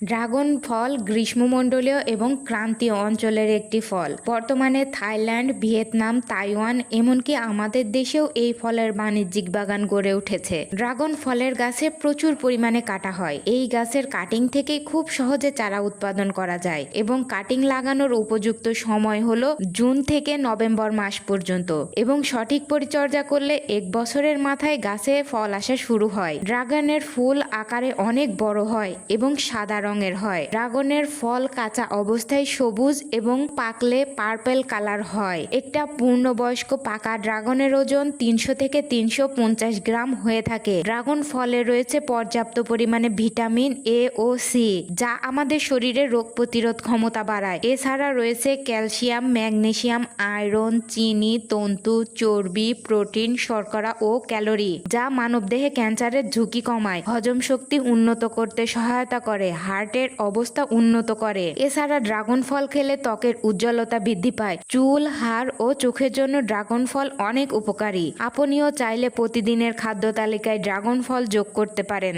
Dragon ফল গ্রীষ্মমণ্ডলীয় এবং ক্রান্তীয় অঞ্চলের একটি ফল। বর্তমানে থাইল্যান্ড, ভিয়েতনাম, তাইওয়ান এমনকি আমাদের দেশেও এই ফলের বাণিজ্যিক বাগান গড়ে উঠেছে। ড্রাগন ফলের গাছে প্রচুর পরিমাণে কাটা হয়। এই গাছের কাটিং থেকে খুব সহজে চারা উৎপাদন করা যায় এবং কাটিং লাগানোর উপযুক্ত সময় হলো জুন থেকে নভেম্বর মাস পর্যন্ত এবং সঠিক পরিচর্যা করলে এক বছরের মাথায় গাছে ফল আসা শুরু হয়। ড্রাগনের ফুল আকারে অনেক বড় হয় এবং সাদা রঙের হয়। ড্রাগনের ফল কাঁচা অবস্থায় সবুজ এবং পাকলে পার্পেল কালার হয়। একটা পূর্ণবয়স্ক পাকা ড্রাগনের ওজন তিনশো থেকে তিনশো পঞ্চাশ গ্রাম হয়ে থাকে। ড্রাগন ফলে রয়েছে পর্যাপ্ত পরিমাণে ভিটামিন এ ও সি, যা আমাদের শরীরে রোগ প্রতিরোধ ক্ষমতা বাড়ায়। এছাড়া রয়েছে ক্যালসিয়াম, ম্যাগনেসিয়াম, আয়রন, চিনি, তন্তু, চর্বি, প্রোটিন, শর্করা ও ক্যালোরি, যা মানবদেহে ক্যান্সারের ঝুঁকি কমায়। হজম শক্তি উন্নত করতে সহায়তা করে। হার্টের অবস্থা উন্নত করে। এছাড়া ড্রাগন ফল খেলে ত্বকের উজ্জ্বলতা বৃদ্ধি পায়। চুল, হাড় ও চোখের জন্য ড্রাগন ফল অনেক উপকারী। আপনিও চাইলে প্রতিদিনের খাদ্য তালিকায় ড্রাগন ফল যোগ করতে পারেন।